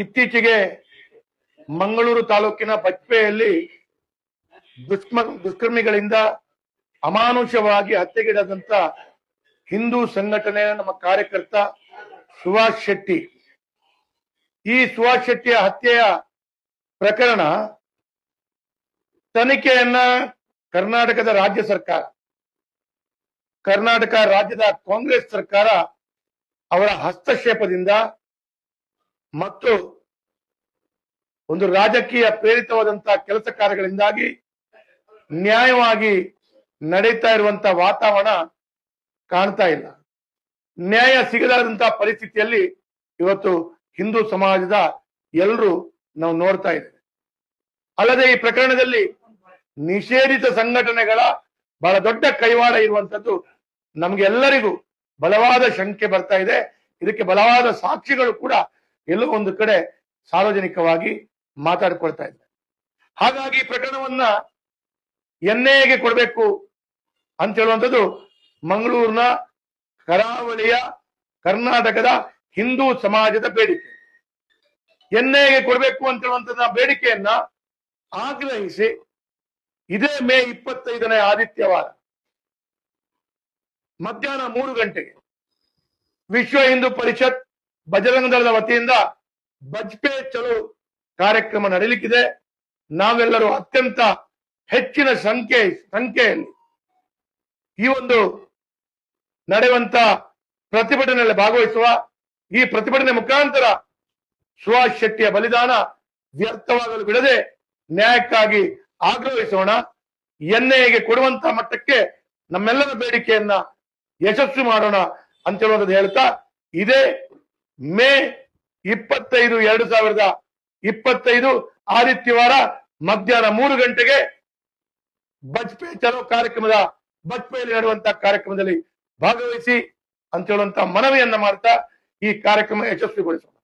ಇತ್ತೀಚೆಗೆ ಮಂಗಳೂರು ತಾಲೂಕಿನ ಬಜ್ಪೆಯಲ್ಲಿ ದುಷ್ಮ ದುಷ್ಕರ್ಮಿಗಳಿಂದ ಅಮಾನುಷವಾಗಿ ಹತ್ಯೆಗೀಡಾದಂತ ಹಿಂದೂ ಸಂಘಟನೆಯ ನಮ್ಮ ಕಾರ್ಯಕರ್ತ ಸುಭಾಷ್ ಶೆಟ್ಟಿ. ಈ ಸುಭಾಷ್ ಶೆಟ್ಟಿಯ ಹತ್ಯೆಯ ಪ್ರಕರಣ ತನಿಖೆಯನ್ನ ಕರ್ನಾಟಕದ ರಾಜ್ಯ ಸರ್ಕಾರ, ಕರ್ನಾಟಕ ರಾಜ್ಯದ ಕಾಂಗ್ರೆಸ್ ಸರ್ಕಾರ ಅವರ ಹಸ್ತಕ್ಷೇಪದಿಂದ ಮತ್ತು ಒಂದು ರಾಜಕೀಯ ಪ್ರೇರಿತವಾದಂತಹ ಕೆಲಸ ಕಾರ್ಯಗಳಿಂದಾಗಿ ನ್ಯಾಯವಾಗಿ ನಡೀತಾ ಇರುವಂತ ವಾತಾವರಣ ಕಾಣ್ತಾ ಇಲ್ಲ. ನ್ಯಾಯ ಸಿಗದಾದಂತಹ ಪರಿಸ್ಥಿತಿಯಲ್ಲಿ ಇವತ್ತು ಹಿಂದೂ ಸಮಾಜದ ಎಲ್ಲರೂ ನಾವು ನೋಡ್ತಾ ಇದ್ದೇವೆ. ಅಲ್ಲದೆ ಈ ಪ್ರಕರಣದಲ್ಲಿ ನಿಷೇಧಿತ ಸಂಘಟನೆಗಳ ಬಹಳ ದೊಡ್ಡ ಕೈವಾಡ ಇರುವಂತದ್ದು ನಮ್ಗೆಲ್ಲರಿಗೂ ಬಲವಾದ ಶಂಕೆ ಬರ್ತಾ ಇದೆ. ಇದಕ್ಕೆ ಬಲವಾದ ಸಾಕ್ಷಿಗಳು ಕೂಡ ಎಲ್ಲೋ ಒಂದು ಕಡೆ ಸಾರ್ವಜನಿಕವಾಗಿ ಮಾತಾಡಿಕೊಳ್ತಾ ಇದ್ದಾರೆ. ಹಾಗಾಗಿ ಪ್ರಕರಣವನ್ನ ಎನ್ಐಎಗೆ ಕೊಡಬೇಕು ಅಂತ ಹೇಳುವಂಥದ್ದು ಮಂಗಳೂರಿನ ಕರಾವಳಿಯ ಕರ್ನಾಟಕದ ಹಿಂದೂ ಸಮಾಜದ ಬೇಡಿಕೆ. ಎನ್ಐಎಗೆ ಕೊಡಬೇಕು ಅಂತ ಹೇಳುವಂತ ಬೇಡಿಕೆಯನ್ನ ಆಗ್ರಹಿಸಿ ಇದೇ ಮೇ ಇಪ್ಪತ್ತೈದನೇ ಆದಿತ್ಯವಾರ ಮಧ್ಯಾಹ್ನ ಮೂರು ಗಂಟೆಗೆ ವಿಶ್ವ ಹಿಂದೂ ಪರಿಷತ್ ಬಜರಂಗ ದಳದ ವತಿಯಿಂದ ಬಜ್ಪೆ ಚಲೋ ಕಾರ್ಯಕ್ರಮ ನಡೀಲಿಕ್ಕಿದೆ. ನಾವೆಲ್ಲರೂ ಅತ್ಯಂತ ಹೆಚ್ಚಿನ ಸಂಖ್ಯೆ, ಸಂಖ್ಯೆಯಲ್ಲಿ ಈ ಒಂದು ನಡೆಯುವಂತ ಪ್ರತಿಭಟನೆಯಲ್ಲಿ ಭಾಗವಹಿಸುವ ಈ ಪ್ರತಿಭಟನೆ ಮುಖಾಂತರ ಸುಭಾಷ್ ಶೆಟ್ಟಿಯ ಬಲಿದಾನ ವ್ಯರ್ಥವಾಗಲು ಬಿಡದೆ ನ್ಯಾಯಕ್ಕಾಗಿ ಆಗ್ರಹಿಸೋಣ. ಎನ್ಐಎಗೆ ಕೊಡುವಂತ ಮಟ್ಟಕ್ಕೆ ನಮ್ಮೆಲ್ಲರ ಬೇಡಿಕೆಯನ್ನ ಯಶಸ್ವಿ ಮಾಡೋಣ ಅಂತ ಹೇಳುವಂಥದ್ದು ಹೇಳ್ತಾ ಇದೇ ಮೇ ಇಪ್ಪತ್ತೈದು ಎರಡು ಸಾವಿರದ ಇಪ್ಪತ್ತೈದು ಆದಿತ್ಯವಾರ ಮಧ್ಯಾಹ್ನ ಮೂರು ಗಂಟೆಗೆ ಬಜ್ಪೆ ಚಲೋ ಕಾರ್ಯಕ್ರಮದ ಬಜ್ಪೆಯಲ್ಲಿ ನಡೆಯುವಂತಹ ಕಾರ್ಯಕ್ರಮದಲ್ಲಿ ಭಾಗವಹಿಸಿ ಅಂತ ಹೇಳುವಂತ ಮನವಿಯನ್ನ ಮಾಡ್ತಾ ಈ ಕಾರ್ಯಕ್ರಮ ಯಶಸ್ವಿಗೊಳಿಸೋಣ.